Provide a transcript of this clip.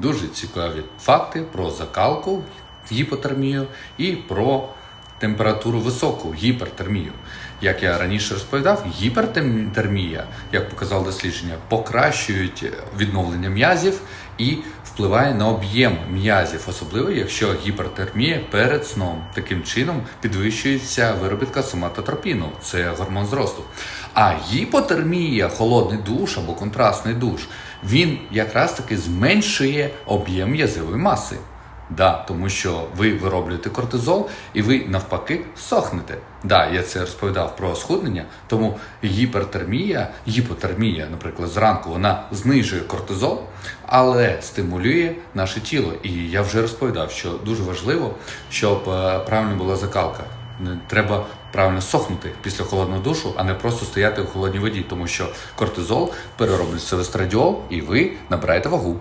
дуже цікаві факти про закалку, гіпотермію і про температуру високу гіпертермію. Як я раніше розповідав, гіпертермія, як показало дослідження, покращують відновлення м'язів і впливає на об'єм м'язів, особливо якщо гіпертермія перед сном. Таким чином підвищується виробітка соматотропіну, це гормон зросту. А гіпотермія, холодний душ або контрастний душ, він якраз таки зменшує об'єм м'язової маси. Да, тому що ви вироблюєте кортизол і ви навпаки сохнете. Да, я це розповідав про схуднення, тому гіпертермія, гіпотермія, наприклад, зранку вона знижує кортизол, але стимулює наше тіло. І я вже розповідав, що дуже важливо, щоб е, правильно була закалка. Треба правильно сохнути після холодного душу, а не просто стояти у холодній воді, тому що кортизол перероблюється в естрадіол, і ви набираєте вагу.